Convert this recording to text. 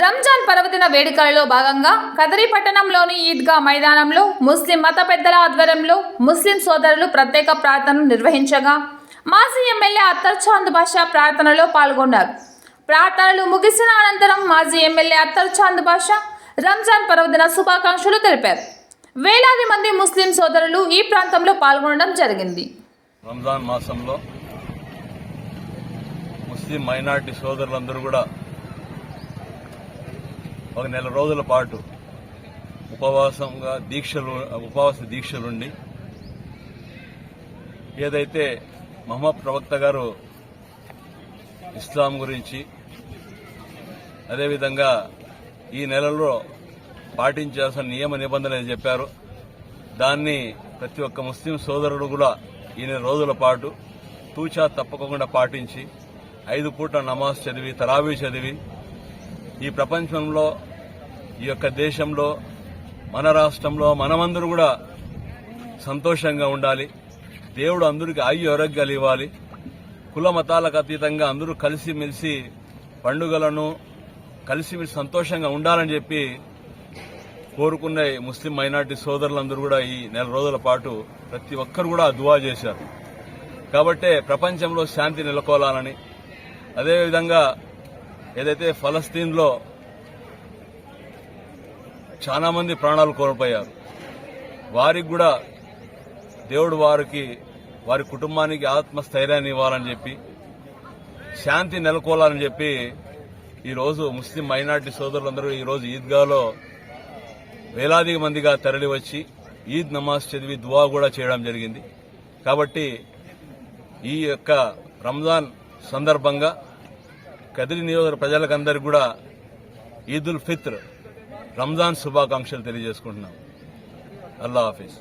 రంజాన్ పర్వదిన వేడుకలలో భాగంగా కదరి పట్టణంలోని ఈద్గా మైదానంలో ముస్లిం మత పెద్దల ఆధ్వర్యంలో ముస్లిం సోదరులు ప్రత్యేక ప్రార్థనలు నిర్వహించగా మాజీ ఎమ్మెల్యే అత్తర్ చాంద్ బాషా ప్రార్థనలో పాల్గొన్నారు. ప్రార్థనలు ముగిసిన అనంతరం మాజీ ఎమ్మెల్యే అత్తర్ చాంద్ బాషా రంజాన్ పర్వదిన శుభాకాంక్షలు తెలిపారు. వేలాది మంది ముస్లిం సోదరులు ఈ ప్రాంతంలో పాల్గొనడం జరిగింది. రంజాన్ మాసంలో ముస్లిం మైనార్టీ సోదరులందరూ కూడా ఒక నెల రోజుల పాటు ఉపవాసంగా దీక్షలు ఉపవాస దీక్షలుండి ఏదైతే మహమ్మద్ ప్రవక్త గారు ఇస్లాం గురించి అదేవిధంగా ఈ నెలలో పాటించాల్సిన నియమ నిబంధనలు చెప్పారు. దాన్ని ప్రతి ఒక్క ముస్లిం సోదరుడు కూడా ఈ నెల రోజుల పాటు తూచా తప్పకుండా పాటించి ఐదు పూట నమాజ్ చదివి తరావీ చదివి ఈ ప్రపంచంలో ఈ యొక్క దేశంలో మన రాష్ట్రంలో మనమందరూ కూడా సంతోషంగా ఉండాలి. దేవుడు అందరికీ ఆయు ఆరోగ్యాలు ఇవ్వాలి. కుల మతాలకు అతీతంగా అందరూ కలిసిమెలిసి పండుగలను కలిసిమెలిసి సంతోషంగా ఉండాలని చెప్పి కోరుకున్న ముస్లిం మైనార్టీ సోదరులందరూ కూడా ఈ నెల రోజుల పాటు ప్రతి ఒక్కరు కూడా దువా చేశారు. కాబట్టే ప్రపంచంలో శాంతి నెలకొలాలని అదేవిధంగా ఏదైతే ఫలస్తీన్లో చాలామంది ప్రాణాలు కోల్పోయారు వారికి కూడా దేవుడు వారికి వారి కుటుంబానికి ఆత్మస్థైర్యాన్ని ఇవ్వాలని చెప్పి శాంతి నెలకొలాలని చెప్పి ఈరోజు ముస్లిం మైనార్టీ సోదరులందరూ ఈరోజు ఈద్గాలో వేలాది మందిగా తరలి వచ్చి ఈద్ నమాజ్ చదివి దువా కూడా చేయడం జరిగింది. కాబట్టి ఈ యొక్క రంజాన్ సందర్భంగా కదిరి నియోజక ప్రజలకందరికీ కూడా ఈద్ ఉల్ ఫిత్ర్ రంజాన్ శుభాకాంక్షలు తెలియజేసుకుంటున్నాం. అల్లా హాఫీజ్.